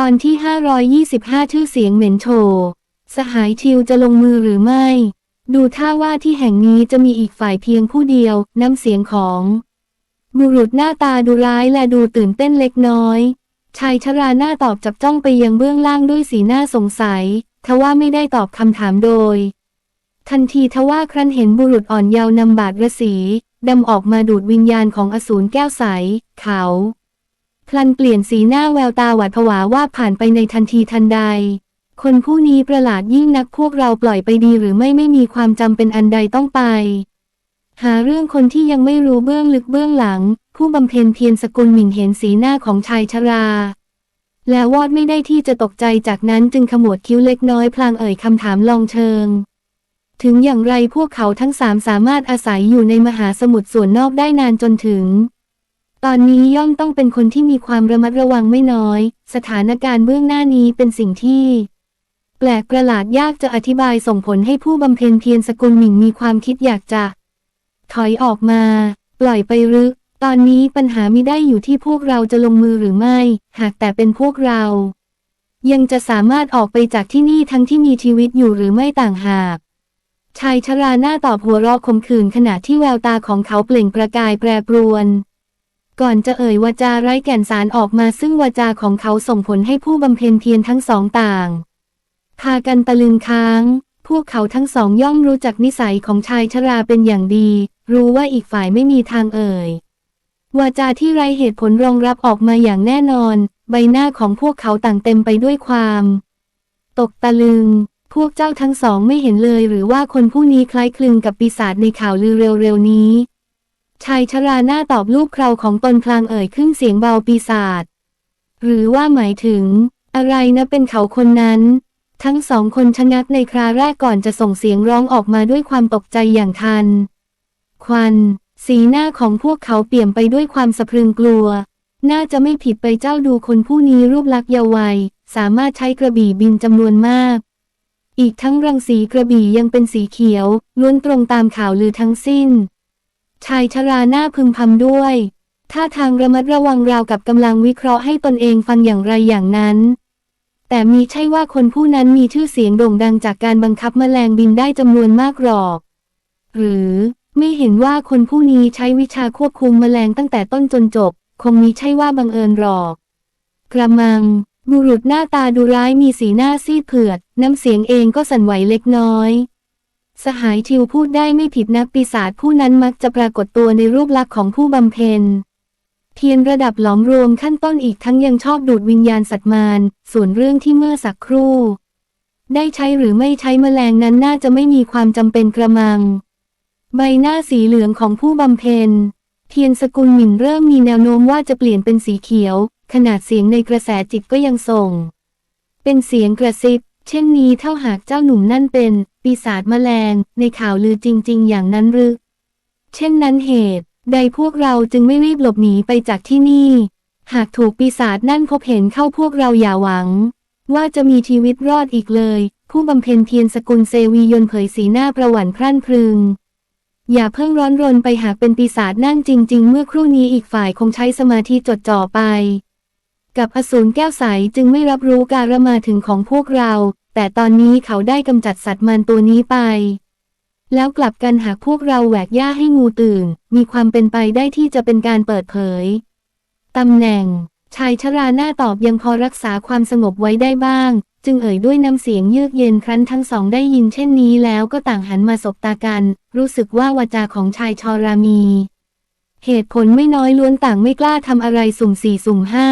ตอนที่ 525 ชื่อเสียงเหม็นโชสหายชิวจะลงมือหรือไม่ ดูท่าว่าที่แห่งนี้จะมีอีกฝ่ายเพียงผู้เดียว น้ำเสียงของ บุรุษหน้าตาดูร้ายและดูตื่นเต้นเล็กน้อย ชายชราหน้าตอบจับจ้องไปยังเบื้องล่างด้วยสีหน้าสงสัย ทว่าไม่ได้ตอบคำถามโดย ทันทีทว่าครั้นเห็นบุรุษอ่อนเยาว์นำบาดระสีดำออกมาดูดวิญญาณของอสูรแก้วใส เขา พลันเปลี่ยนสีหน้าแววตาหวาดผวาว่าผ่านไปในทันทีทันใด คนผู้นี้ประหลาดยิ่งนักพวกเราปล่อยไปดีหรือไม่ไม่มีความจำเป็นอันใดต้องไป หาเรื่องคนที่ยังไม่รู้เบื้องลึกเบื้องหลัง ผู้บำเพ็ญเพียรสกุลหมิ่นเห็นสีหน้าของชายชรา แล้ววอดไม่ได้ที่จะตกใจจากนั้นจึงขมวดคิ้วเล็กน้อยพลางเอ่ยคำถามลองเชิงถึงอย่างไรพวกเขาทั้งสามสามารถอาศัยอยู่ในมหาสมุทรส่วนนอกได้นานจนถึง ตอนนี้ย่อมต้องเป็นคนที่มีความระมัดระวังไม่น้อย สถานการณ์เบื้องหน้านี้เป็นสิ่งที่ แปลกประหลาดยากจะอธิบายส่งผลให้ผู้บำเพ็ญเพียรสกุลหมิ่งมีความคิดอยากจะ ถอยออกมา ปล่อยไปหรือตอนนี้ปัญหามิได้อยู่ที่พวกเราจะลงมือหรือไม่ หากแต่เป็นพวกเรา ยังจะสามารถออกไปจากที่นี่ทั้งที่มีชีวิตอยู่หรือไม่ต่างหากชายชราหน้าตอบหัวเราะขมขื่นขณะที่แววตาของเขาเปล่งประกายแปรปรวน ก่อนจะเอ่ยวาจาไร้แก่นสารออกมาซึ่งวาจาของเขาส่งผลให้ผู้บำเพ็ญเพียรทั้งสองต่าง พากันตะลึงค้าง พวกเขาทั้งสองย่อมรู้จักนิสัยของชายชราเป็นอย่างดี รู้ว่าอีกฝ่ายไม่มีทางเอ่ย วาจาที่ไร้เหตุผลรองรับออกมาอย่างแน่นอน ใบหน้าของพวกเขาต่างเต็มไปด้วยความ ตกตะลึง พวกเจ้าทั้งสองไม่เห็นเลยหรือว่าคนผู้นี้คล้ายคลึงกับปีศาจในข่าวลือเร็วๆนี้ ชายชราหน้าตอบลูกเคราของตนพลางเอ่ยขึ้นเสียงเบาปีศาจ หรือว่าหมายถึง อะไรนะเป็นเขาคนนั้น ทั้งสองคนชะงักในคราแรกก่อนจะส่งเสียงร้องออกมาด้วยความตกใจอย่างทัน ควัน สีหน้าของพวกเขาเปลี่ยมไปด้วยความสะพรึงกลัว น่าจะไม่ผิดไปเจ้าดูคนผู้นี้รูปลักษณ์เยาว์วัย สามารถใช้กระบี่บินจำนวนมาก อีกทั้งรังสีกระบี่ยังเป็นสีเขียว ล้วนตรงตามข่าวลือทั้งสิ้น ชายชราหน้าพึมพำด้วย ท่าทางระมัดระวังราวกับกำลังวิเคราะห์ให้ตนเองฟังอย่างไรอย่างนั้น แต่มีใช่ว่าคนผู้นั้นมีชื่อเสียงโด่งดังจากการบังคับแมลงบินได้จำนวนมากหรอก หรือไม่เห็นว่าคนผู้นี้ใช้วิชาควบคุมแมลงตั้งแต่ต้นจนจบ คงมีใช่ว่าบังเอิญหรอก กระมัง บุรุษหน้าตาดูร้ายมีสีหน้าซีดเผือด น้ำเสียงเองก็สั่นไหวเล็กน้อย สหายทิวพูดได้ไม่ผิดนักปีศาจผู้นั้นมักจะปรากฏตัวในรูปลักษณ์ของผู้บำเพ็ญเทียนระดับหลอมรวมขั้นต้นอีกทั้งยังชอบดูดวิญญาณสัตว์มารส่วนเรื่องที่เมื่อสักครู่ ได้ใช้หรือไม่ใช้แมลงนั้นน่าจะไม่มีความจำเป็นกระมัง ใบหน้าสีเหลืองของผู้บำเพ็ญเทียนสกุลหมิ่นเริ่มมีแนวโน้มว่าจะเปลี่ยนเป็นสีเขียว ขนาดเสียงในกระแสจิตก็ยังส่ง เป็นเสียงกระซิบ เช่นนี้เท่าหากเจ้าหนุ่มนั่นเป็น ปีศาจแมลง ในข่าวลือจริง ๆ อย่างนั้นหรือ เช่นนั้นเหตุ ใดพวกเราจึงไม่รีบหลบหนีไปจากที่นี่ หากถูกปีศาจนั่นพบเห็นเข้าพวกเราอย่าหวัง ว่าจะมีชีวิตรอดอีกเลย ผู้บำเพ็ญเพียรสกุลเซวียนเผยสีหน้าประหวั่นพรั่นพรึงอย่าเพิ่งร้อนรนไปหากเป็นปีศาจนั่นจริง ๆ เมื่อครู่นี้อีกฝ่ายคงใช้สมาธิจดจ่อไป กับอสูรแก้วใสจึงไม่รับรู้การมาถึงของพวกเรา แต่ตอนนี้เขาได้กำจัดสัตว์มันตัวนี้ไป แล้วกลับกันหากพวกเราแหวกหญ้าให้งูตื่น มีความเป็นไปได้ที่จะเป็นการเปิดเผยตำแหน่ง ชายชราหน้าตอบยังพอรักษาความสงบไว้ได้บ้าง จึงเอ่ยด้วยน้ำเสียงเยือกเย็นครั้นทั้งสองได้ยินเช่นนี้แล้วก็ต่างหันมาสบตากัน รู้สึกว่าวาจาของชายชรามี เหตุผลไม่น้อยล้วนต่างไม่กล้าทำอะไรสุ่มสี่สุ่มห้า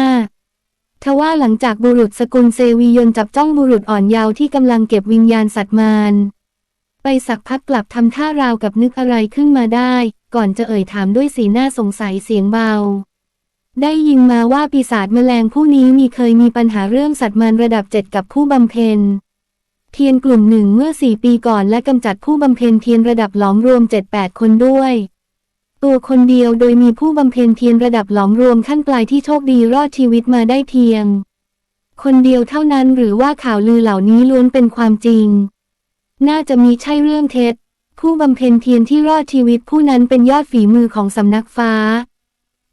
ทว่าหลังจากบุรุษสกุลเซวียนจับจ้องบุรุษอ่อนเยาว์ที่กำลังเก็บวิญญาณสัตว์มารไปสักพักกลับทำท่าราวกับนึกอะไรขึ้นมาได้ ก่อนจะเอ่ยถามด้วยสีหน้าสงสัยเสียงเบา ได้ยินมาว่าปีศาจแมลงผู้นี้มีเคยมีปัญหาเรื่องสัตว์มันระดับเจ็ดกับผู้บำเพ็ญเทียนกลุ่มหนึ่งเมื่อสี่ปีก่อนและกำจัดผู้บำเพ็ญเทียนระดับหลอมรวมเจ็ดแปดคนด้วย ตัวคนเดียวโดยมีผู้บำเพ็ญเทียนระดับหลอมรวมขั้นปลายที่โชคดีรอดชีวิตมาได้เพียง คนเดียวเท่านั้นหรือว่าข่าวลือเหล่านี้ล้วนเป็นความจริง น่าจะมีใช่เรื่องเท็จ ผู้บำเพ็ญเทียนที่รอดชีวิตผู้นั้นเป็นยอดฝีมือของสำนักฟ้า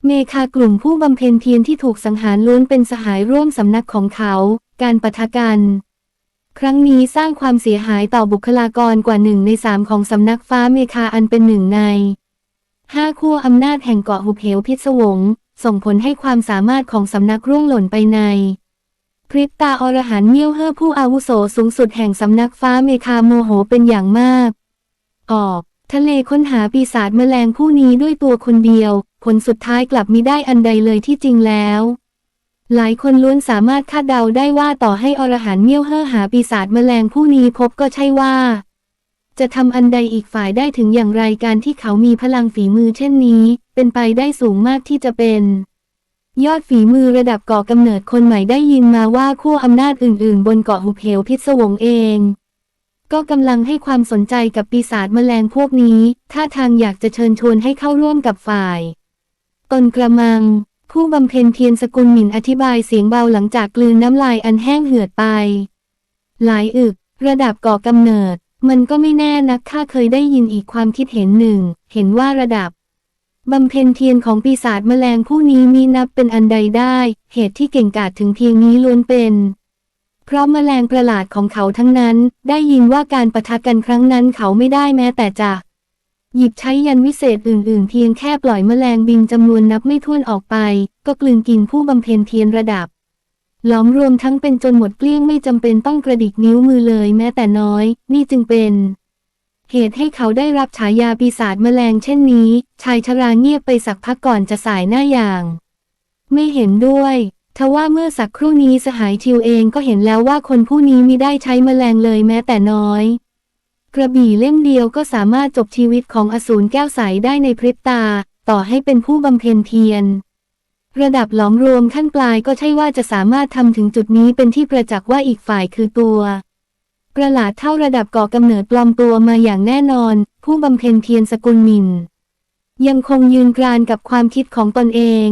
เมคากลุ่มผู้บำเพ็ญเพียรที่ถูกสังหารล้วนเป็นสหายร่วมสำนักของเขา การปะทะกันครั้งนี้สร้างความเสียหายต่อบุคลากรกว่าหนึ่งในสามของสำนักฟ้าเมคาอันเป็นหนึ่งใน ห้าขั้วอำนาจแห่งเกาะหุบเหวพิศวง ส่งผลให้ความสามารถของสำนักร่วงหล่นไปใน พริบตาอรหันเมี่ยวเฮ่อผู้อาวุโสสูงสุดแห่งสำนักฟ้าเมคาโมโหเป็นอย่างมาก ออก ทะเลค้นหาปีศาจแมลงผู้นี้ด้วยตัวคนเดียว ผลสุดท้ายกลับมิได้อันใดเลยที่จริงแล้วหลายคนล้วนสามารถคาดเดาได้ว่าต่อให้อรหันเมี่ยวเฮ่อหาปีศาจแมลงผู้นี้พบก็ใช่ว่า จะทำอันใดอีกฝ่ายได้ถึงอย่างไรการที่เขามีพลังฝีมือเช่นนี้ เป็นไปได้สูงมากที่จะเป็น ยอดฝีมือระดับก่อกำเนิดคนใหม่ได้ยินมาว่าขั้วอำนาจอื่นๆ บนเกาะหุบเหวพิศวงเอง ก็กำลังให้ความสนใจกับปีศาจแมลงพวกนี้ ท่าทางอยากจะเชิญชวนให้เข้าร่วมกับฝ่าย ตนกระมัง ผู้บำเพ็ญเพียรสกุลหมิ่นอธิบายเสียงเบาหลังจากกลืนน้ำลายอันแห้งเหือดไป หลายอึก ระดับก่อกำเนิด มันก็ไม่แน่นักข้าเคยได้ยินอีกความคิดเห็นหนึ่ง เห็นว่าระดับบำเพ็ญเพียรของปีศาจแมลงผู้นี้มีนับเป็นอันใดได้ เหตุที่เก่งกาจถึงเพียงนี้ล้วนเป็น เพราะแมลงประหลาดของเขาทั้งนั้น ได้ยินว่าการประทะกันครั้งนั้นเขาไม่ได้แม้แต่จะ หยิบใช้ยันวิเศษอื่น ๆ เพียงแค่ปล่อยแมลงบินจำนวนนับไม่ถ้วนออกไป ก็กลืนกินผู้บำเพ็ญเพียรระดับ หลอมรวมทั้งเป็นจนหมดเกลี้ยงไม่จำเป็นต้องกระดิกนิ้วมือเลยแม้แต่น้อย นี่จึงเป็น เหตุให้เขาได้รับฉายาปีศาจแมลงเช่นนี้ ชายชราเงียบไปสักพักก่อนจะสายหน้าอย่าง ไม่เห็นด้วยทว่าเมื่อสักครู่นี้สหายทิวเองก็เห็นแล้วว่าคนผู้นี้มิได้ใช้แมลงเลยแม้แต่น้อย กระบี่เล่มเดียวก็สามารถจบชีวิตของอสูรแก้วใสได้ในพริบตา ต่อให้เป็นผู้บำเพ็ญเพียร ระดับหลอมรวมขั้นปลายก็ใช่ว่าจะสามารถทำถึงจุดนี้เป็นที่ประจักษ์ว่าอีกฝ่ายคือตัวประหลาดเท่าระดับก่อกำเนิดปลอมตัวมาอย่างแน่นอน ผู้บำเพ็ญเพียรสกุลมิน ยังคงยืนกรานกับความคิดของตนเอง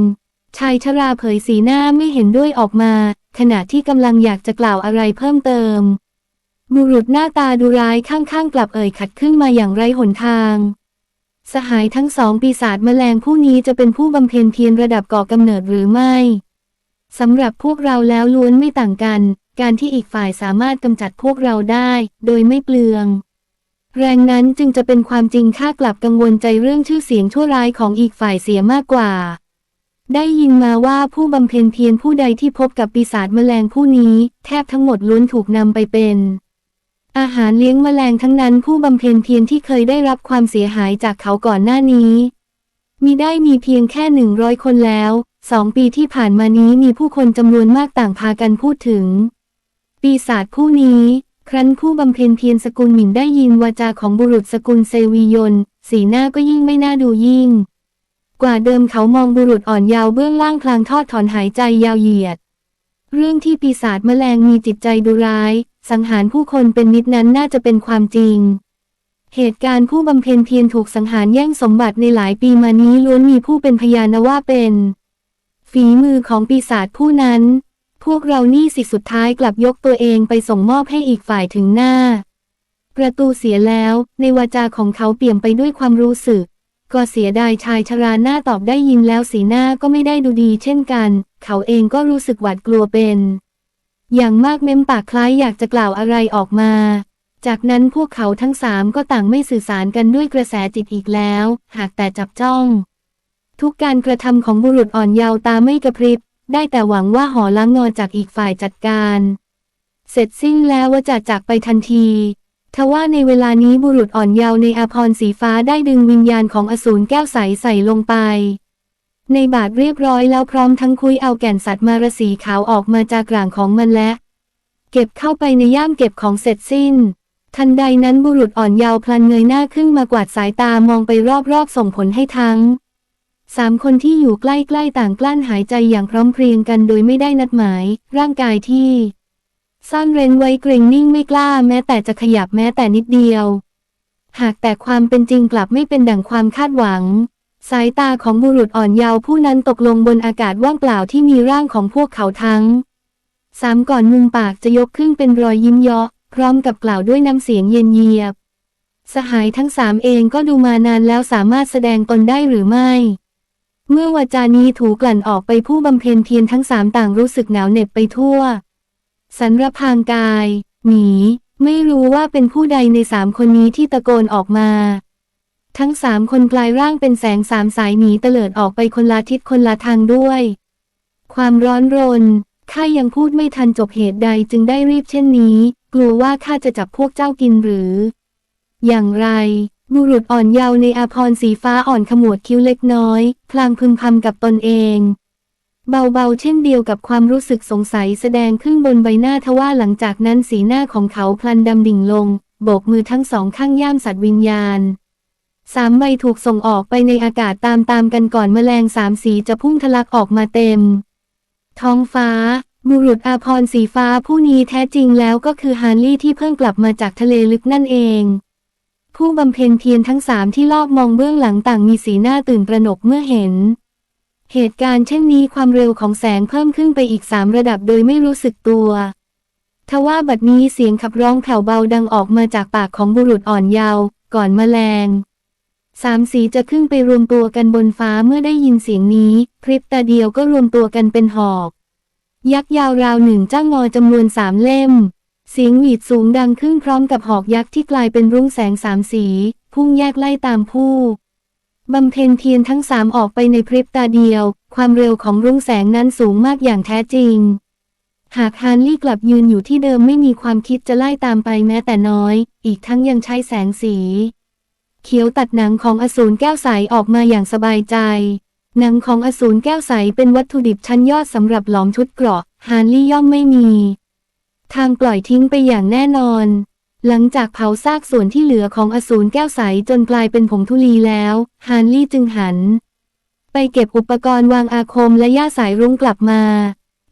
ชายชราเผยสีหน้าไม่เห็นด้วยออกมา ขณะที่กำลังอยากจะกล่าวอะไรเพิ่มเติม บุรุษหน้าตาดูร้ายข้างๆกลับเอ่ยขัดขึ้นมาอย่างไร้หนทาง สหายทั้งสองปีศาจแมลงผู้นี้จะเป็นผู้บำเพ็ญเพียรระดับก่อกำเนิดหรือไม่สำหรับพวกเราแล้วล้วนไม่ต่างกัน การที่อีกฝ่ายสามารถกำจัดพวกเราได้ โดยไม่เปลือง แรงนั้นจึงจะเป็นความจริงข้ากลับกังวลใจเรื่องชื่อเสียงชั่วร้ายของอีกฝ่ายเสียมากกว่า ได้ยินมาว่าผู้บำเพ็ญเพียรผู้ใดที่พบกับปีศาจแมลงผู้นี้ แทบทั้งหมดล้วนถูกนำไปเป็น อาหารเลี้ยงแมลงทั้งนั้นผู้บำเพ็ญเพียรที่เคยได้รับความเสียหายจากเขาก่อนหน้านี้มีได้มีเพียงแค่หนึ่งร้อยคนแล้วสองปีที่ผ่านมานี้มีผู้คนจำนวนมากต่างพากันพูดถึง ปีศาจผู้นี้ ครั้นผู้บำเพ็ญเพียรสกุลหมิ่นได้ยินวาจาของบุรุษสกุลเซวียน สีหน้าก็ยิ่งไม่น่าดูยิ่ง กว่าเดิมเขามองบุรุษอ่อนยาวเบื้องล่างพลางทอดถอนหายใจยาวเหยียด เรื่องที่ปีศาจแมลงมีจิตใจดุร้าย สังหารผู้คนเป็นนิดนั้นน่าจะเป็นความจริง เหตุการณ์ผู้บำเพ็ญเพียรถูกสังหารแย่งสมบัติในหลายปีมานี้ล้วนมีผู้เป็นพยานว่าเป็น ฝีมือของปีศาจผู้นั้น พวกเรานี่สิสุดท้ายกลับยกตัวเองไปส่งมอบให้อีกฝ่ายถึงหน้า ประตูเสียแล้ว ในวาจาของเขาเปี่ยมไปด้วยความรู้สึก ก็เสียดายชายชราหน้าตอบได้ยินแล้วสีหน้าก็ไม่ได้ดูดีเช่นกัน เขาเองก็รู้สึกหวาดกลัวเป็น อย่างมากเม้มปากคล้ายอยากจะกล่าวอะไรออกมา จากนั้นพวกเขาทั้งสามก็ต่างไม่สื่อสารกันด้วยกระแสจิตอีกแล้ว หากแต่จับจ้อง ทุกการกระทำของบุรุษอ่อนเยาว์ตาไม่กระพริบ ได้แต่หวังว่าหอล้างงอจากอีกฝ่ายจัดการ เสร็จสิ้นแล้วว่าจะจากไปทันทีทว่าในเวลานี้บุรุษอ่อนเยาว์ในอาพรสีฟ้าได้ดึงวิญญาณของอสูรแก้วใสใส่ลงไป ในบาทเรียบร้อยแล้วพร้อมทั้งคุยเอาแก่นสัตว์มารสีขาวออกมาจากกลางของมันและ เก็บเข้าไปในย่ามเก็บของเสร็จสิ้น ทันใดนั้นบุรุษอ่อนเยาว์พลันเงยหน้าขึ้นมากวาดสายตามองไปรอบๆส่งผลให้ทั้งสามคนที่อยู่ใกล้ๆต่างกลั้นหายใจอย่างพร้อมเพรียงกันโดยไม่ได้นัดหมาย ร่างกายที่ซ่อนเร้นไว้เกรงนิ่งไม่กล้าแม้แต่จะขยับแม้แต่นิดเดียว หากแต่ความเป็นจริงกลับไม่เป็นดั่งความคาดหวัง สายตาของบุรุษอ่อนเยาว์ผู้นั้นตกลงบนอากาศว่างเปล่าที่มีร่างของพวกเขาทั้งสามก่อนมุมปากจะยกขึ้นเป็นรอยยิ้มเยาะพร้อมกับกล่าวด้วยน้ำเสียงเย็นเยียบ สหายทั้งสามเองก็ดูมานานแล้วสามารถแสดงตนได้หรือไม่ เมื่อวาจานี้ถูกลั่นออกไปผู้บำเพ็ญเพียรทั้งสามต่างรู้สึกหนาวเหน็บไปทั่ว สันรพางกาย หนี ไม่รู้ว่าเป็นผู้ใดในสามคนนี้ที่ตะโกนออกมา ทั้งสามคนกลายร่างเป็นแสงสามสายหนีเตลิดออกไปคนละทิศคนละทางด้วย ความร้อนรนข้ายังพูดไม่ทันจบเหตุใดจึงได้รีบเช่นนี้ กลัวว่าข้าจะจับพวกเจ้ากินหรือ อย่างไร บุรุษอ่อนเยาว์ในอาพรสีฟ้าอ่อนขมวดคิ้วเล็กน้อย พลางพึมพำกับตนเอง เบาๆ เช่นเดียวกับความรู้สึกสงสัยแสดงขึ้นบนใบหน้าทว่าหลังจากนั้นสีหน้าของเขาพลันดำดิ่งลง โบกมือทั้งสองข้างย่ามสัตว์วิญญาณ สามใบถูกส่งออกไปในอากาศตามๆกันก่อนแมลงสามสีจะพุ่งทะลักออกมาเต็ม ท้องฟ้า บุรุษอาพรสีฟ้าผู้นี้แท้จริงแล้วก็คือฮาร์ลี่ที่เพิ่งกลับมาจากทะเลลึกนั่นเอง ผู้บำเพ็ญเพียรทั้งสามที่ลอบมองเบื้องหลังต่างมีสีหน้าตื่นตระหนกเมื่อเห็น เหตุการณ์เช่นนี้ความเร็วของแสงเพิ่มขึ้นไปอีกสามระดับโดยไม่รู้สึกตัวทว่าบัดนี้เสียงขับร้องแผ่วเบาดังออกมาจากปากของบุรุษอ่อนเยาว์ก่อนแมลง สามสีจะขึ้นไปรวมตัวกันบนฟ้าเมื่อได้ยินเสียงนี้พริบตาเดียวก็รวมตัวกันเป็นหอก ยักษ์ยาวราวหนึ่งจ้างงอจำนวนสามเล่ม เสียงหวีดสูงดังขึ้นพร้อมกับหอกยักษ์ที่กลายเป็นรุ้งแสงสามสี พุ่งแยกไล่ตามผู้บำเพ็ญเพียรทั้งสามออกไปในพริบตาเดียว ความเร็วของรุ้งแสงนั้นสูงมากอย่างแท้จริง หากฮานลี่กลับยืนอยู่ที่เดิมไม่มีความคิดจะไล่ตามไปแม้แต่น้อย อีกทั้งยังใช้แสงสี เขียวตัดหนังของอสูรแก้วใสออกมาอย่างสบายใจ หนังของอสูรแก้วใสเป็นวัตถุดิบชั้นยอดสำหรับหลอมชุดเกราะ ฮานลี่ย่อมไม่มี ทางปล่อยทิ้งไปอย่างแน่นอน หลังจากเผาซากส่วนที่เหลือของอสูรแก้วใสจนกลายเป็นผงธุลีแล้ว ฮานลี่จึงหัน ไปเก็บอุปกรณ์วางอาคมและย่าสายรุ้งกลับมา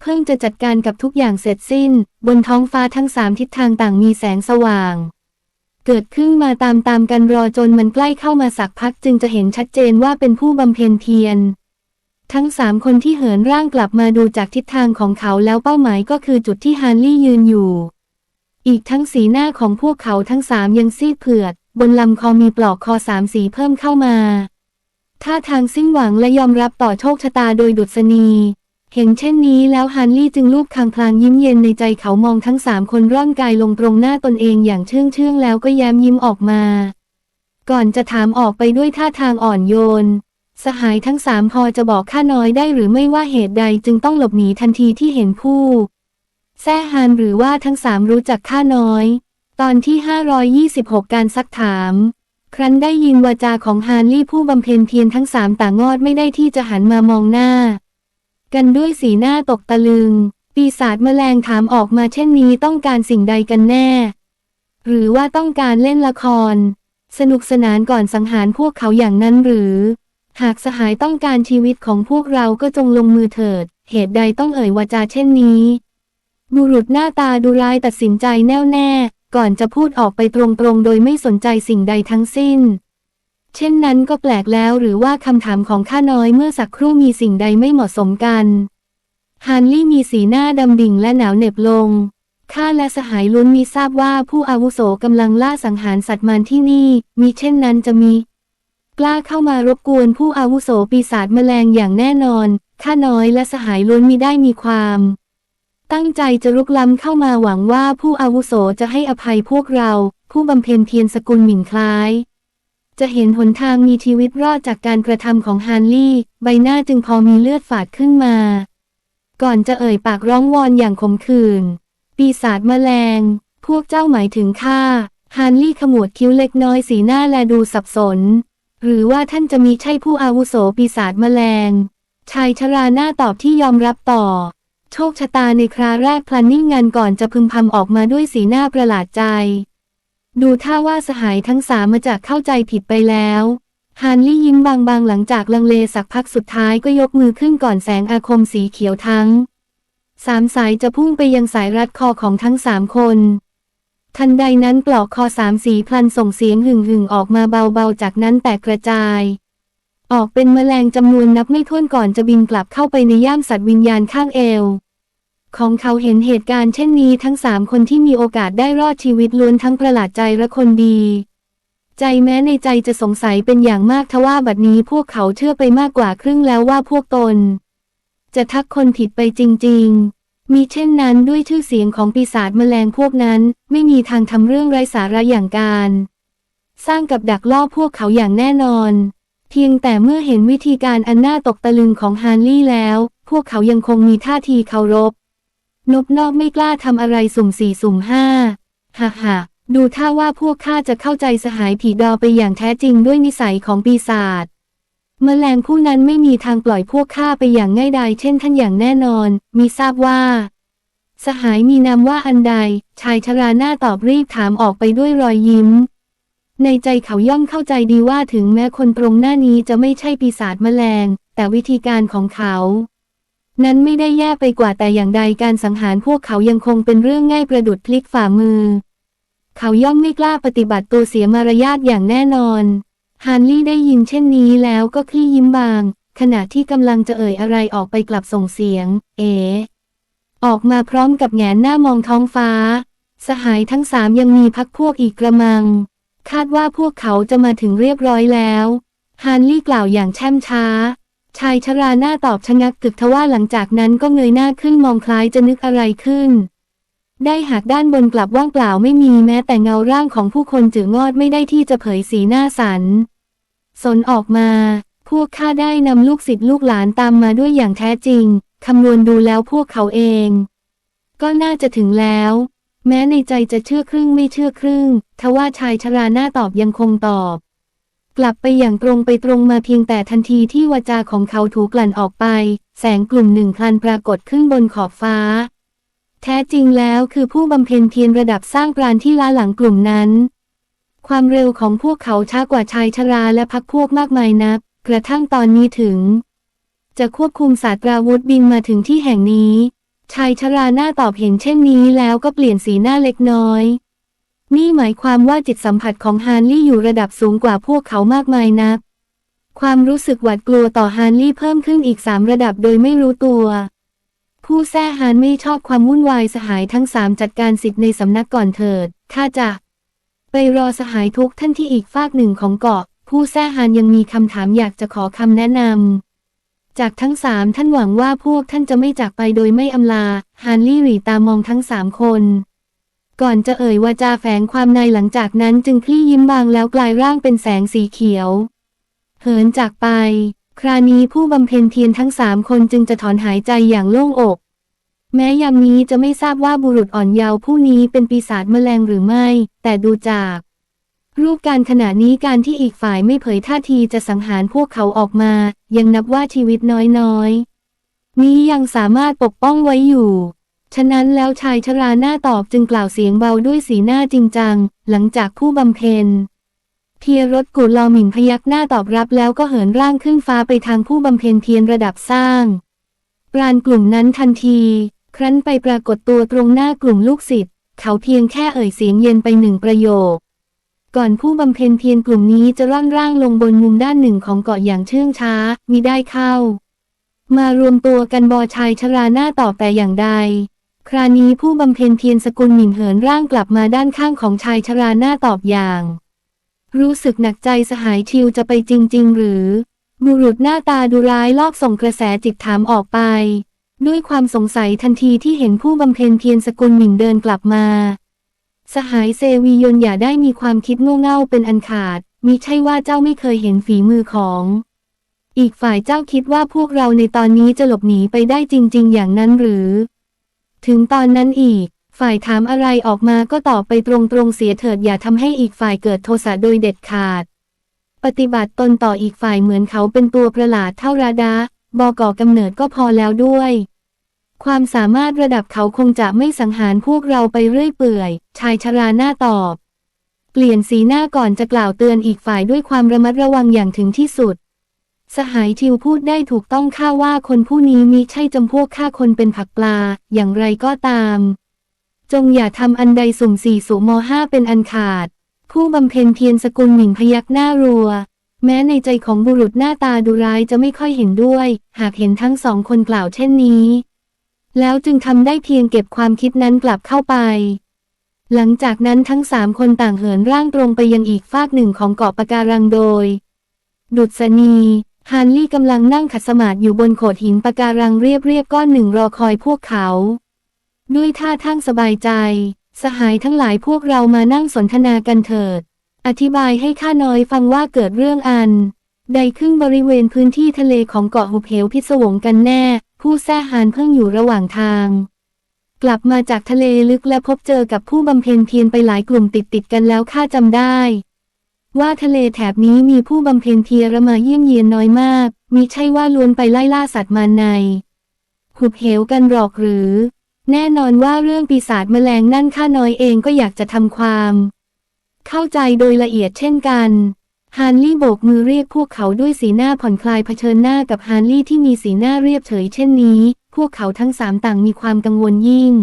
เพิ่งจะจัดการกับทุกอย่างเสร็จสิ้น บนท้องฟ้าทั้งสามทิศทางต่างมีแสงสว่าง เกิดขึ้นมาตามตามกันรอจนมันใกล้เข้ามาสักพักจึงจะเห็นชัดเจนว่าเป็นผู้บำเพ็ญเพียร ทั้งสามคนที่เหินร่างกลับมาดูจากทิศทางของเขาแล้วเป้าหมายก็คือจุดที่ฮานลี่ยืนอยู่ อีกทั้งสีหน้าของพวกเขาทั้งสามยังซีดเผือด บนลำคอมีปลอกคอสามสีเพิ่มเข้ามาท่าทางสิ้นหวังและยอมรับต่อโชคชะตาโดยดุษณี เห็นเช่นนี้แล้วฮันลี่จึงลูบคางพลางยิ้มเย็นในใจเขามองทั้งสามคนร่อนกายลงตรงหน้าตนเองอย่างเชื่องเชื่องแล้วก็แย้มยิ้มออกมา ก่อนจะถามออกไปด้วยท่าทางอ่อนโยน สหายทั้งสามพอจะบอกข้าน้อยได้หรือไม่ว่าเหตุใดจึงต้องหลบหนีทันทีที่เห็นผู้แซ่ฮานหรือว่าทั้งสามรู้จักข้าน้อย ตอนที่ 526 การซักถาม ครั้นได้ยินวาจาของฮานลี่ผู้บำเพ็ญเพียรทั้งสามต่างงอดไม่ได้ที่จะหันมามองหน้า กันด้วยสีหน้าตกตะลึง ปีศาจแมลงถามออกมาเช่นนี้ต้องการสิ่งใดกันแน่ หรือว่าต้องการเล่นละคร สนุกสนานก่อนสังหารพวกเขาอย่างนั้นหรือ หากสหายต้องการชีวิตของพวกเราก็จงลงมือเถิด เหตุใดต้องเอ่ยวาจาเช่นนี้ บุรุษหน้าตาดูร้ายตัดสินใจแน่วแน่ ก่อนจะพูดออกไปตรงๆ โดยไม่สนใจสิ่งใดทั้งสิ้น เช่นนั้นก็แปลกแล้วหรือว่าคำถามของข้าน้อยเมื่อสักครู่มีสิ่งใดไม่เหมาะสมกันฮานลี่มีสีหน้าดำดิ่งและหนาวเหน็บลง ข้าและสหายลุ้นมีทราบว่าผู้อาวุโสกำลังล่าสังหารสัตว์มารที่นี่ มีเช่นนั้นจะมี กล้าเข้ามารบกวนผู้อาวุโสปีศาจแมลงอย่างแน่นอน ข้าน้อยและสหายล้วนมีได้มีความ ตั้งใจจะรุกล้ำเข้ามาหวังว่าผู้อาวุโสจะให้อภัยพวกเรา ผู้บำเพ็ญเพียรสกุลหมิ่นคล้าย จะเห็นหนทางมีชีวิตรอดจากการกระทำของฮานลี่ ใบหน้าจึงพอมีเลือดฝาดขึ้นมา ก่อนจะเอ่ยปากร้องวอนอย่างขมขื่น ปีศาจแมลง พวกเจ้าหมายถึงข้า ฮานลี่ขมวดคิ้วเล็กน้อยสีหน้าแลดูสับสน หรือว่าท่านจะมีใช่ผู้อาวุโสปีศาจแมลง ชายชราหน้าตอบที่ยอมรับต่อ โชคชะตาในคราแรกพลันนิ่งงันก่อนจะพึมพำออกมาด้วยสีหน้าประหลาดใจ ดูท่าว่าสหายทั้งสามมาจากเข้าใจผิดไปแล้วฮานลี่ยิ้มบางๆ หลังจากลังเลสักพักสุดท้ายก็ยกมือขึ้นก่อนแสงอาคมสีเขียวทั้ง สามสายจะพุ่งไปยังสายรัดคอของทั้งสามคน ทันใดนั้นปลอกคอสามสีพลันส่งเสียงหึ่งหึ่งๆออกมาเบาๆ จากนั้นแตกกระจาย ออกเป็นแมลงจำนวนนับไม่ถ้วนก่อนจะบินกลับเข้าไปในย่ามสัตว์วิญญาณข้างเอว ของเขาเห็นเหตุการณ์เช่นนี้ทั้งสามคนที่มีโอกาสได้รอดชีวิตล้วนทั้งประหลาดใจและคนดี ใจแม้ในใจจะสงสัยเป็นอย่างมากทว่าบัดนี้พวกเขาเชื่อไปมากกว่าครึ่งแล้วว่าพวกตน จะทักคนผิดไปจริง ๆมีเช่นนั้นด้วยชื่อเสียงของปีศาจแมลงพวกนั้น ไม่มีทางทำเรื่องไร้สาระอย่างการ สร้างกับดักล่อพวกเขาอย่างแน่นอน เพียงแต่เมื่อเห็นวิธีการอันน่าตกตะลึงของฮาร์ลี่แล้ว พวกเขายังคงมีท่าทีเคารพ นบนอกไม่กล้าทำอะไรสุ่มสี่สุ่มห้าฮ่าฮ่าดูท่าว่าพวกข้าจะเข้าใจสหายผีดอไปอย่างแท้จริงด้วยนิสัยของปีศาจแมลงผู้นั้นไม่มีทางปล่อยพวกข้าไปอย่างง่ายดายเช่นท่านอย่างแน่นอน มีทราบว่า สหายมีนามว่าอันใด ชายชราหน้าตอบรีบถามออกไปด้วยรอยยิ้ม ในใจเขาย่อมเข้าใจดีว่าถึงแม้คนตรงหน้านี้จะไม่ใช่ปีศาจแมลง แต่วิธีการของเขา นั้นไม่ได้แย่ไปกว่าแต่อย่างใดการสังหารพวกเขายังคงเป็นเรื่องง่ายประดุดพลิกฝ่ามือ เขาย่อมไม่กล้าปฏิบัติตัวเสียมารยาทอย่างแน่นอนฮานลี่ได้ยินเช่นนี้แล้วก็คลี่ยิ้มบาง ขณะที่กำลังจะเอ่ยอะไรออกไปกลับส่งเสียง เอ๋ออกมาพร้อมกับแงนหน้ามองท้องฟ้า สหายทั้งสามยังมีพักพวกอีกกระมัง คาดว่าพวกเขาจะมาถึงเรียบร้อยแล้วฮานลี่กล่าวอย่างแช่มช้า ชายชราหน้าตอบชะงักกึกทว่าหลังจากนั้นก็เงยหน้าขึ้นมองคล้ายจะนึกอะไรขึ้น ได้หากด้านบนกลับว่างเปล่าไม่มีแม้แต่เงาร่างของผู้คนจืองอดไม่ได้ที่จะเผยสีหน้าสัน สนออกมา พวกข้าได้นำลูกศิษย์ลูกหลานตามมาด้วยอย่างแท้จริง คำนวณดูแล้วพวกเขาเอง ก็น่าจะถึงแล้ว แม้ในใจจะเชื่อครึ่งไม่เชื่อครึ่ง ทว่าชายชราหน้าตอบยังคงตอบ กลับไปอย่างตรงไปตรงมาเพียงแต่ทันทีที่วาจาของเขาถูกกลั่นออกไป แสงกลุ่มหนึ่งพลันปรากฏขึ้นบนขอบฟ้า แท้จริงแล้วคือผู้บำเพ็ญเพียรระดับสร้างปราณที่ล้าหลังกลุ่มนั้น ความเร็วของพวกเขาช้ากว่าชายชราและพักพวกมากมายนัก กระทั่งตอนนี้ถึง จะควบคุมศาสตราวุธบินมาถึงที่แห่งนี้ ชายชราหน้าตอบเห็นเช่นนี้แล้วก็เปลี่ยนสีหน้าเล็กน้อย นี่หมายความว่าจิตสัมผัสของฮานลี่อยู่ระดับสูงกว่าพวกเขามากมายนัก ความรู้สึกหวาดกลัวต่อฮานลี่เพิ่มขึ้นอีกสามระดับโดยไม่รู้ตัว ผู้แท้ฮานไม่ชอบความวุ่นวายสหายทั้งสามจัดการสิทธิ์ในสำนักก่อนเถิดข้าจะไปรอสหายทุกท่านที่อีกฟากหนึ่งของเกาะ ผู้แท้ฮานยังมีคำถามอยากจะขอคำแนะนำจากทั้งสามท่านหวังว่าพวกท่านจะไม่จากไปโดยไม่อำลาฮานลี่หรีตามองทั้งสามคน ก่อนจะเอ่ยวาจาแฝงความในหลังจากนั้นจึงคลี่ยิ้มบางแล้วกลายร่างเป็นแสงสีเขียว เหินจากไป คราวนี้ผู้บำเพ็ญเพียรทั้งสามคนจึงจะถอนหายใจอย่างโล่งอก แม้ยามนี้จะไม่ทราบว่าบุรุษอ่อนเยาว์ผู้นี้เป็นปีศาจแมลงหรือไม่ แต่ดูจาก รูปการขณะนี้การที่อีกฝ่ายไม่เผยท่าทีจะสังหารพวกเขาออกมา ยังนับว่าชีวิตน้อยๆนี้ยังสามารถปกป้องไว้อยู่ ฉะนั้นแล้วชายชราหน้าตอบจึงกล่าวเสียงเบาด้วยสีหน้าจริงจัง หลังจากผู้บำเพ็ญเพียรถกุลลอหมิ่นพยักหน้าตอบรับแล้วก็เหินร่างขึ้นฟ้าไปทางผู้บำเพ็ญเพียรระดับสร้าง ปราณกลุ่มนั้นทันที ครั้นไปปรากฏตัวตรงหน้ากลุ่มลูกศิษย์เขาเพียงแค่เอ่ยเสียงเย็นไปหนึ่งประโยค ก่อนผู้บำเพ็ญเพียรกลุ่มนี้จะร่อนร่างลงบนมุมด้านหนึ่งของเกาะอย่างเชื่องช้ามิได้เข้า มารวมตัวกันบอชายชราหน้าตอบแต่อย่างใด คราวนี้ผู้บำเพ็ญเพียรสกุลหมิ่นเหินร่างกลับมาด้านข้างของชายชราหน้าตอบอย่าง รู้สึกหนักใจสหายชิวจะไปจริง ๆ หรือ บุรุษหน้าตาดูร้ายลอบส่งกระแสจิตถามออกไป ด้วยความสงสัยทันทีที่เห็นผู้บำเพ็ญเพียรสกุลหมิ่นเดินกลับมา สหายเซวียนอย่าได้มีความคิดโง่เง่าเป็นอันขาดมิใช่ว่าเจ้าไม่เคยเห็นฝีมือของ อีกฝ่ายเจ้าคิดว่าพวกเราในตอนนี้จะหลบหนีไปได้จริง ๆ อย่างนั้นหรือ ถึงตอนนั้นอีก ฝ่ายถามอะไรออกมาก็ตอบไปตรงๆเสียเถิดอย่าทำให้อีกฝ่ายเกิดโทสะโดยเด็ดขาด ปฏิบัติตนต่ออีกฝ่ายเหมือนเขาเป็นตัวประหลาดเท่าราดาบอก่อกำเนิดก็พอแล้วด้วย ความสามารถระดับเขาคงจะไม่สังหารพวกเราไปเรื่อยเปื่อย ชายชราหน้าตอบ เปลี่ยนสีหน้าก่อนจะกล่าวเตือนอีกฝ่ายด้วยความระมัดระวังอย่างถึงที่สุด สหายทิวพูดได้ถูกต้องข้าว่าคนผู้นี้มิใช่จำพวกฆ่าคนเป็นผักปลา อย่างไรก็ตาม จงอย่าทำอันใดสุ่มสี่สุมห้าเป็นอันขาด ผู้บำเพ็ญเพียรสกุลหมิ่นพยักหน้ารัว แม้ในใจของบุรุษหน้าตาดูร้ายจะไม่ค่อยเห็นด้วย หากเห็นทั้งสองคนกล่าวเช่นนี้ แล้วจึงทำได้เพียงเก็บความคิดนั้นกลับเข้าไป หลังจากนั้นทั้งสามคนต่างเหินร่างตรงไปยังอีกฟากหนึ่งของเกาะปะการังโดย ดุษณี ฮานลี่กำลังนั่งขัดสมาธิอยู่บนโขดหินปะการังเรียบๆก้อนหนึ่งรอคอยพวกเขา ด้วยท่าทางสบายใจ สหายทั้งหลายพวกเรามานั่งสนทนากันเถิด อธิบายให้ข้าน้อยฟังว่าเกิดเรื่องอัน ใดขึ้นบริเวณพื้นที่ทะเลของเกาะหุบเหวพิศวงกันแน่ ผู้แท้หานเพิ่งอยู่ระหว่างทาง กลับมาจากทะเลลึกและพบเจอกับผู้บำเพ็ญเพียรไปหลายกลุ่มติดติดกันแล้วข้าจำได้ ว่าทะเลแถบนี้มีผู้บำเพ็ญเพียรมาเยี่ยมเยียนน้อยมาก มิใช่ว่าล้วนไปไล่ล่าสัตว์มาใน หุบเหวกันหรอกหรือ แน่นอนว่าเรื่องปีศาจแมลงนั่นข้าน้อยเองก็อยากจะทำความ เข้าใจโดยละเอียดเช่นกันฮานลี่โบกมือเรียกพวกเขาด้วยสีหน้าผ่อนคลายเผชิญหน้ากับฮานลี่ที่มีสีหน้าเรียบเฉยเช่นนี้ พวกเขาทั้งสามต่างมีความกังวลยิ่ง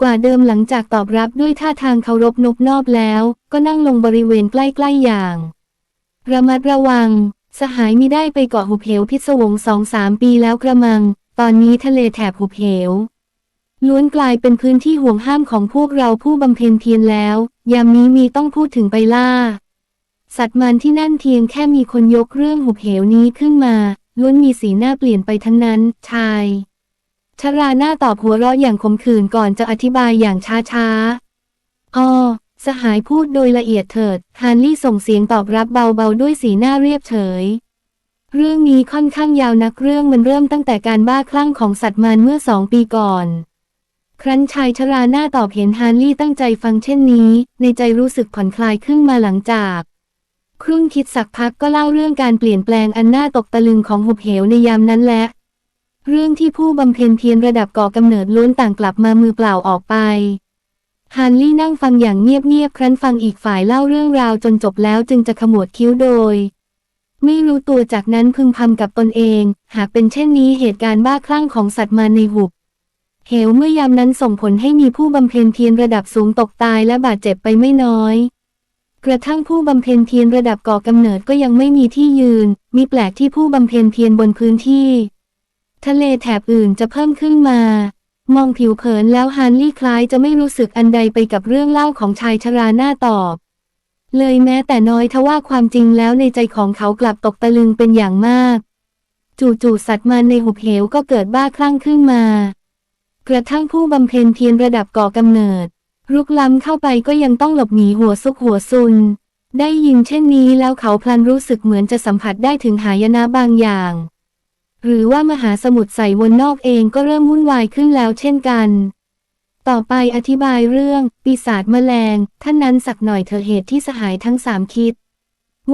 กว่าเดิมหลังจากตอบรับด้วยท่าทางเคารพนบนอบแล้ว ก็นั่งลงบริเวณใกล้ๆอย่าง ระมัดระวัง สหายมิได้ไปเกาะหุบเหวพิศวงสองสามปีแล้วกระมัง ตอนนี้ทะเลแถบหุบเหวล้วนกลายเป็นพื้นที่ห่วงห้ามของพวกเราผู้บำเพ็ญเพียรแล้ว ยามนี้มีต้องพูดถึงไปล่า สัตว์มันที่นั่นเพียงแค่มีคนยกเรื่องหุบเหวนี้ขึ้นมาล้วนมีสีหน้าเปลี่ยนไปทั้งนั้น ชาย ชราหน้าตอบหัวเราะอย่างขมขื่นก่อนจะอธิบายอย่างช้าๆอ้อสหายพูดโดยละเอียดเถิด ฮานลี่ส่งเสียงตอบรับเบาๆ ด้วยสีหน้าเรียบเฉย เรื่องนี้ค่อนข้างยาวนักเรื่องมันเริ่มตั้งแต่การบ้าคลั่งของสัตว์มันเมื่อสองปีก่อน ครั้นชายชราหน้าตอบเห็นฮานลี่ตั้งใจฟังเช่นนี้ ในใจรู้สึกผ่อนคลายขึ้นมาหลังจาก ครุ่นคิดสักพักก็เล่าเรื่องการเปลี่ยนแปลงอันน่าตกตะลึงของหุบเหวในยามนั้นและ เรื่องที่ผู้บำเพ็ญเพียรระดับก่อกำเนิดล้วนต่างกลับมามือเปล่าออกไปฮานลี่นั่งฟังอย่างเงียบๆ ครั้นฟังอีกฝ่ายเล่าเรื่องราวจนจบแล้วจึงจะขมวดคิ้วโดย ไม่รู้ตัวจากนั้นพึงพำกับตนเอง หากเป็นเช่นนี้เหตุการณ์บ้าคลั่งของสัตว์มาในหุบ เหวเมื่อยามนั้นส่งผลให้มีผู้บำเพ็ญเพียรระดับสูงตกตายและบาดเจ็บไปไม่น้อย กระทั่งผู้บำเพ็ญเพียรระดับก่อกำเนิดก็ยังไม่มีที่ยืน มีแปลกที่ผู้บำเพ็ญเพียรบนพื้นที่ ทะเลแถบอื่นจะเพิ่มขึ้นมา มองผิวเผินแล้วฮานลี่คล้ายจะไม่รู้สึกอันใดไปกับเรื่องเล่าของชายชราหน้าตอบ เลยแม้แต่น้อยทว่าความจริงแล้วในใจของเขากลับตกตะลึงเป็นอย่างมาก จู่ๆสัตว์มันในหุบเหวก็เกิดบ้าคลั่งขึ้นมา กระทั่งผู้บำเพ็ญเพียรระดับก่อกำเนิดรุกล้ำเข้าไปก็ยังต้องหลบหนีหัวซุกหัวซุน ได้ยินเช่นนี้แล้วเขาพลันรู้สึกเหมือนจะสัมผัสได้ถึงหายนะบางอย่าง หรือว่ามหาสมุทรใส่วนนอกเองก็เริ่มวุ่นวายขึ้นแล้วเช่นกัน ต่อไปอธิบายเรื่อง ปีศาจแมลง ท่านนั้นสักหน่อยเถอเหตุที่สหายทั้งสามคิด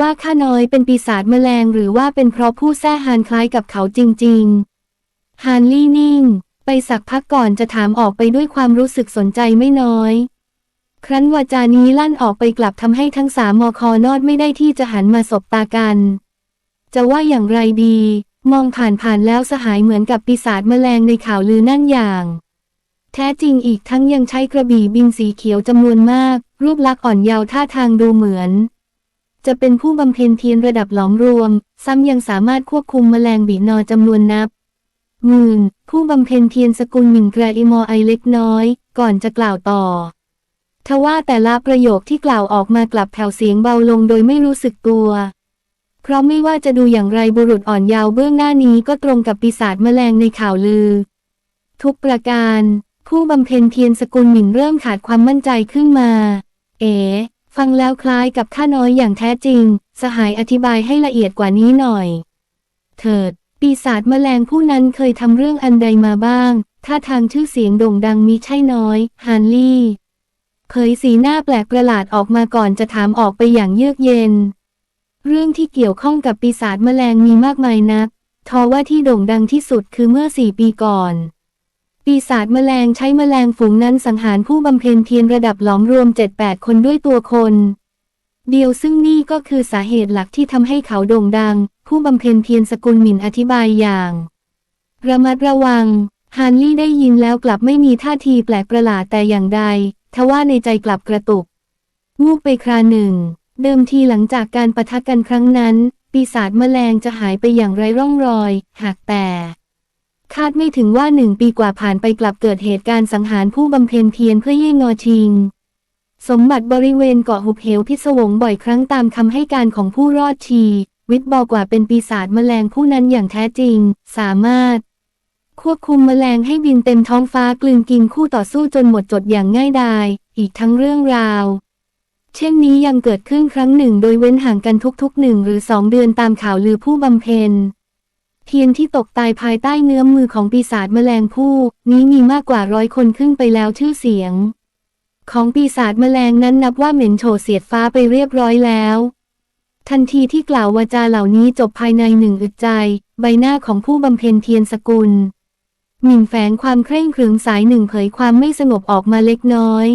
ว่าข้าน้อยเป็นปีศาจแมลงหรือว่าเป็นเพราะผู้แท้ฮานคล้ายกับเขาจริง ๆ ฮานลี่นิ่ง ไปสักพักก่อนจะถามออกไปด้วยความรู้สึกสนใจไม่น้อย ครั้นวาจานี้ลั่นออกไปกลับทำให้ทั้งสามมอคอนอดไม่ได้ที่จะหันมาสบตากัน จะว่าอย่างไรดี มองผ่านๆแล้วสหายเหมือนกับปีศาจแมลงในข่าวลือนั่นอย่าง แท้จริงอีกทั้งยังใช้กระบี่บินสีเขียวจำนวนมาก รูปลักษณ์อ่อนเยาว์ท่าทางดูเหมือน จะเป็นผู้บำเพ็ญเพียรระดับหลอมรวม ซ้ำยังสามารถควบคุมแมลงบีนอจำนวนนับหมื่นผู้บำเพ็ญเพียรสกุลหมิ่นแกรอิมอไอเล็กน้อย ก่อนจะกล่าวต่อทว่าแต่ละประโยคที่กล่าวออกมากลับแผ่วเสียงเบาลงโดยไม่รู้สึกตัว เพราะไม่ว่าจะดูอย่างไรบุรุษอ่อนยาวเบื้องหน้านี้ก็ตรงกับปีศาจแมลงในข่าวลือ ทุกประการ ผู้บำเพ็ญเพียรสกุลหมิ่นเริ่มขาดความมั่นใจขึ้นมา เอ๋ฟังแล้วคล้ายกับข้าน้อยอย่างแท้จริง สหายอธิบายให้ละเอียดกว่านี้หน่อย เถิด ปีศาจแมลงผู้นั้นเคยทำเรื่องอันใดมาบ้าง ถ้าทางชื่อเสียงโด่งดังมีใช่น้อยฮานลี่เผยสีหน้าแปลกประหลาดออกมาก่อนจะถามออกไปอย่างเยือกเย็น เรื่องที่เกี่ยวข้องกับปีศาจแมลงมีมากมายนัก ทว่าที่โด่งดังที่สุดคือเมื่อสี่ปีก่อน ปีศาจแมลงใช้แมลงฝูงนั้นสังหารผู้บำเพ็ญเพียรระดับหลอมรวม 7-8 คนด้วยตัวคน เดียวซึ่งนี่ก็คือสาเหตุหลักที่ทำให้เขาโด่งดัง ผู้บำเพ็ญเพียรสกุลหมิ่นอธิบายอย่าง ระมัดระวัง ฮานลี่ได้ยินแล้วกลับไม่มีท่าทีแปลกประหลาดแต่อย่างใด ทว่าในใจกลับกระตุก วูบไปคราหนึ่ง เดิมทีหลังจากการประทะกันครั้งนั้น ปีศาจแมลงจะหายไปอย่างไรร่องรอย หากแต่ คาดไม่ถึงว่าหนึ่งปีกว่าผ่านไปกลับเกิดเหตุการณ์สังหารผู้บำเพ็ญเพียรเพื่อเย่งงอชิง สมบัติบริเวณเกาะหุบเหวพิศวงบ่อยครั้งตามคำให้การของผู้รอดชี วิทย์บอกว่าเป็นปีศาจแมลงผู้นั้นอย่างแท้จริง สามารถ ควบคุมแมลงให้บินเต็มท้องฟ้ากลืนกินคู่ต่อสู้จนหมดจดอย่างง่ายดาย อีกทั้งเรื่องราว เช่นนี้ยังเกิดขึ้นครั้งหนึ่งโดยเว้นห่างกันทุกๆหนึ่งหรือสองเดือนตามข่าวลือผู้บำเพ็ญเทียนที่ตกตายภายใต้เงื้อมมือของปีศาจแมลงผู้นี้มีมากกว่าร้อยคนขึ้นไปแล้วชื่อเสียง ของปีศาจแมลงนั้นนับว่าเหม็นโฉเสียดฟ้าไปเรียบร้อยแล้ว ทันทีที่กล่าววาจาเหล่านี้จบภายในหนึ่งอึดใจ ใบหน้าของผู้บำเพ็ญเทียนสกุลหมิ่นแฝงความเคร่งขรึมสายหนึ่งเผยความไม่สงบออกมาเล็กน้อย